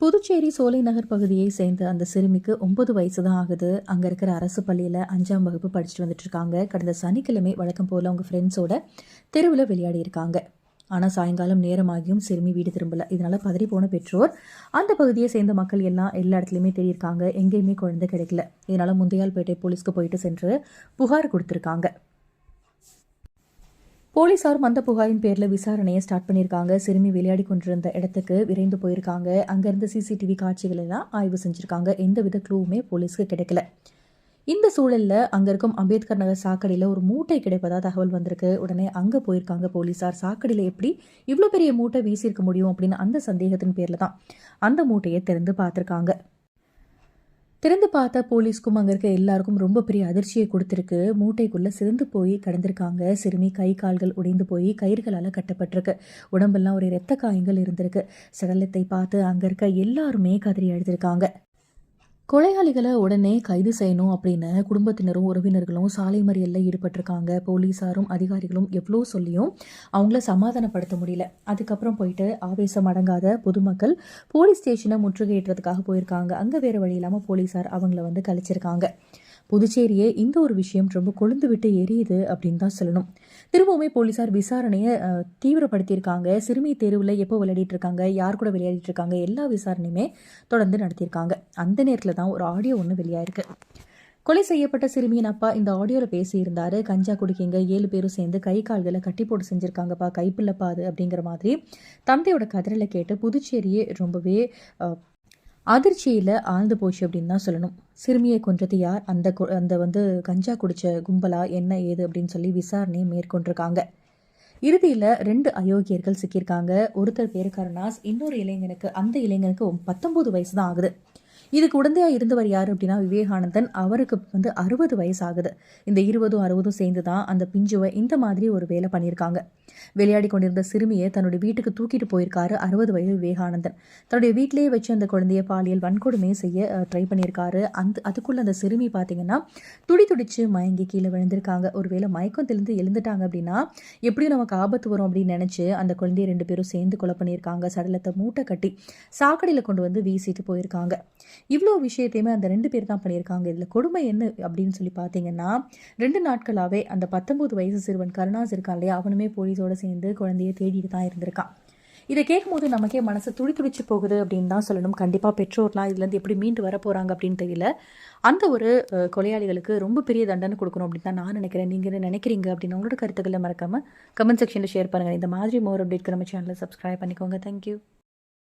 புதுச்சேரி சோலை நகர் பகுதியை சேர்ந்த அந்த சிறுமிக்கு ஒன்பது வயசு தான் ஆகுது. அங்கே இருக்கிற அரசு பள்ளியில் அஞ்சாம் வகுப்பு படிச்சுட்டு வந்துட்டு இருக்காங்க. கடந்த சனிக்கிழமை வழக்கம் போல் அவங்க ஃப்ரெண்ட்ஸோட தெருவில் விளையாடி இருக்காங்க. ஆனால் சாயங்காலம் நேரமாகியும் சிறுமி வீடு திரும்பல. இதனால் பதறி போன பெற்றோர் அந்த பகுதியை சேர்ந்த மக்கள் எல்லாம் எல்லா இடத்துலையுமே தேடியிருக்காங்க எங்கேயுமே குழந்தை கிடைக்கல. இதனால் முந்தையால்பேட்டை போலீஸ்க்கு போயிட்டு சென்று புகார் கொடுத்துருக்காங்க. போலீசாரும் அந்த புகாரின் பேரில் விசாரணையை ஸ்டார்ட் பண்ணியிருக்காங்க. சிறுமி விளையாடி கொண்டிருந்த இடத்துக்கு விரைந்து போயிருக்காங்க. அங்கேருந்து சிசிடிவி காட்சிகள் எல்லாம் ஆய்வு செஞ்சுருக்காங்க. எந்தவித க்ளூவுமே போலீஸ்க்கு கிடைக்கல. இந்த சூழலில் அங்கே இருக்கும் அம்பேத்கர் நகர் சாக்கடையில் ஒரு மூட்டை கிடைப்பதா தகவல் வந்திருக்கு. உடனே அங்கே போயிருக்காங்க போலீஸார் சாக்கடையில் எப்படி இவ்வளோ பெரிய மூட்டை வீசியிருக்க முடியும் அப்படின்னு அந்த சந்தேகத்தின் பேரில் தான் அந்த மூட்டையை திறந்து பார்த்துருக்காங்க. திறந்து பார்த்த போலீஸ்க்கும் அங்கே இருக்க எல்லாருக்கும் ரொம்ப பெரிய அதிர்ச்சியை கொடுத்துருக்கு. மூட்டைக்குள்ளே சிறந்து போய் கடந்திருக்காங்க. சிறுமி கை கால்கள் உடைந்து போய் கயிறுகளால் கட்டப்பட்டிருக்கு. உடம்பெல்லாம் ஒரு இரத்த காயங்கள் இருந்திருக்கு. சடலத்தை பார்த்து அங்கே இருக்க எல்லாருமே கதறி அழுதிருக்காங்க. கொலையாளிகளை உடனே கைது செய்யணும் அப்படின்னு குடும்பத்தினரும் உறவினர்களும் சாலை மறியலில் ஈடுபட்டிருக்காங்க. போலீஸாரும் அதிகாரிகளும் எவ்வளோ சொல்லியும் அவங்கள சமாதானப்படுத்த முடியல. அதுக்கப்புறம் போயிட்டு ஆவேசம் அடங்காத பொதுமக்கள் போலீஸ் ஸ்டேஷனை முற்றுகையிடுறதுக்காக போயிருக்காங்க. அங்கே வேறு வழி இல்லாமல் போலீஸார் அவங்கள வந்து கழிச்சிருக்காங்க புதுச்சேரியே இந்த ஒரு விஷயம் ரொம்ப கொழுந்து விட்டு எரியுது அப்படின்னு தான் சொல்லணும். திரும்பவுமே போலீஸார் விசாரணையை தீவிரப்படுத்தியிருக்காங்க. சிறுமி தேர்வில் எப்போ விளையாடிட்டு இருக்காங்க யார் கூட விளையாடிட்டு இருக்காங்க எல்லா விசாரணையுமே தொடர்ந்து நடத்தியிருக்காங்க. அந்த நேரத்தில் தான் ஒரு ஆடியோ ஒன்று வெளியாயிருக்கு. கொலை செய்யப்பட்ட சிறுமியின் அப்பா இந்த ஆடியோவில் பேசியிருந்தாரு. கஞ்சா குடிக்கிங்க ஏழு பேரும் சேர்ந்து கை கால்களை கட்டி போட்டு செஞ்சுருக்காங்கப்பா கைப்பிள்ளப்பா அது அப்படிங்கிற மாதிரி தந்தையோட கதிரில் கேட்டு புதுச்சேரியே ரொம்பவே அதிர்ச்சியில் ஆழ்ந்து போச்சு அப்படின்னு தான் சொல்லணும். சிறுமியை கொன்றது யார்? அந்த அந்த வந்து கஞ்சா குடித்த கும்பலா? என்ன ஏது? அப்படின்னு சொல்லி விசாரணையை மேற்கொண்டிருக்காங்க. இறுதியில் ரெண்டு அயோக்கியர்கள் சிக்கியிருக்காங்க. ஒருத்தர் பேரு கருணாஸ் இன்னொரு இளைஞனுக்கு அந்த இளைஞனுக்கு பத்தொம்போது வயசு தான் ஆகுது. இதுக்கு உடந்தையாக இருந்தவர் யார் அப்படின்னா விவேகானந்தன். அவருக்கு வந்து அறுபது வயசு ஆகுது இந்த இருபதும் அறுபதும் சேர்ந்து தான் அந்த பிஞ்சுவை இந்த மாதிரி ஒரு வேலை பண்ணியிருக்காங்க. விளையாடி கொண்டிருந்த சிறுமியை தன்னுடைய வீட்டுக்கு தூக்கிட்டு போயிருக்காரு அறுபது வயது விவேகானந்தன். தன்னுடைய வீட்டிலேயே வச்சு அந்த குழந்தைய பாலியல் வன்கொடுமை செய்ய ட்ரை பண்ணியிருக்காரு. அந்த அதுக்குள்ள அந்த சிறுமி பார்த்தீங்கன்னா துடி துடிச்சு மயங்கி கீழே விழுந்திருக்காங்க. ஒருவேளை மயக்கம் தெளிந்து எழுந்துட்டாங்க அப்படின்னா எப்படியும் நமக்கு ஆபத்து வரும் அப்படின்னு நினச்சி அந்த குழந்தைய ரெண்டு பேரும் சேர்ந்து கொலை பண்ணியிருக்காங்க. சடலத்தை மூட்டை கட்டி சாக்கடையில் கொண்டு வந்து வீசிட்டு போயிருக்காங்க. இவ்வளோ விஷயத்தையுமே அந்த ரெண்டு பேர் தான் பண்ணியிருக்காங்க. இதில் கொடுமை என்ன அப்படின்னு சொல்லி பார்த்தீங்கன்னா ரெண்டு நாட்களாகவே அந்த பத்தொம்போது வயசு சிறுவன் கருணாஸ் இருக்கான் இல்லையா? அவனுமே போலீஸோட சேர்ந்து குழந்தைய தேடிட்டு தான் இருந்திருக்கான். இதை கேட்கும்போது நமக்கே மனசு துடி துடிச்சு போகுது அப்படின்னு தான் சொல்லணும். கண்டிப்பாக பெற்றோர்லாம் இதுலேருந்து எப்படி மீண்டு வர போகிறாங்க அப்படின்னு தெரியல. அந்த ஒரு கொலையாளிகளுக்கு ரொம்ப பெரிய தண்டனை கொடுக்கணும் அப்படின்னு தான் நான் நினைக்கிறேன். நீங்கள் என்ன நினைக்கிறீங்க அப்படின்னு உங்களோட கருத்துக்களை மறக்காமல் கமெண்ட் செக்ஷனில் ஷேர் பண்ணுங்கள் இந்த மாதிரி மோர் அப்டேட்க்கு நம்ம சேனலை சப்ஸ்கிரைப் பண்ணிக்கோங்க. தேங்க்யூ